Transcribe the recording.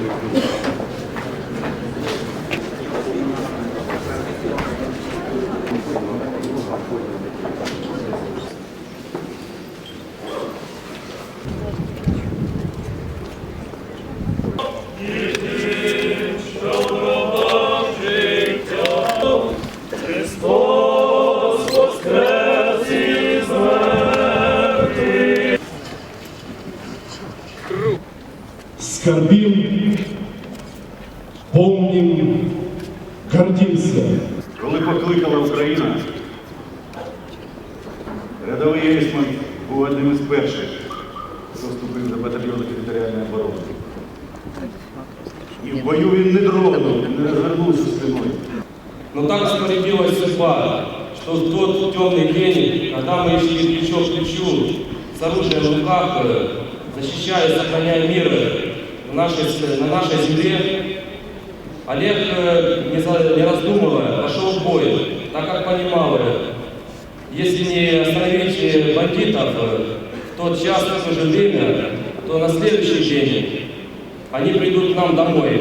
Thank you. скорбим, помним, гордимся. Коли покликала Україна, рядовий Єсман був одним із перших, хто вступив до батальйону територіальної оборони. І в бою він не дрогнув, не розвернувся спиною. Но так скорбилась судьба, что в тот темный день, когда мы шли плечо к плечу, с оружием в руках, защищая и сохраняя мир, на нашей, на нашей земле, Олег, э, не, раздумывая, пошел в бой, так как понимал, э, если не остановить э, бандитов в тот час, в то же время, то на следующий день они придут к нам домой.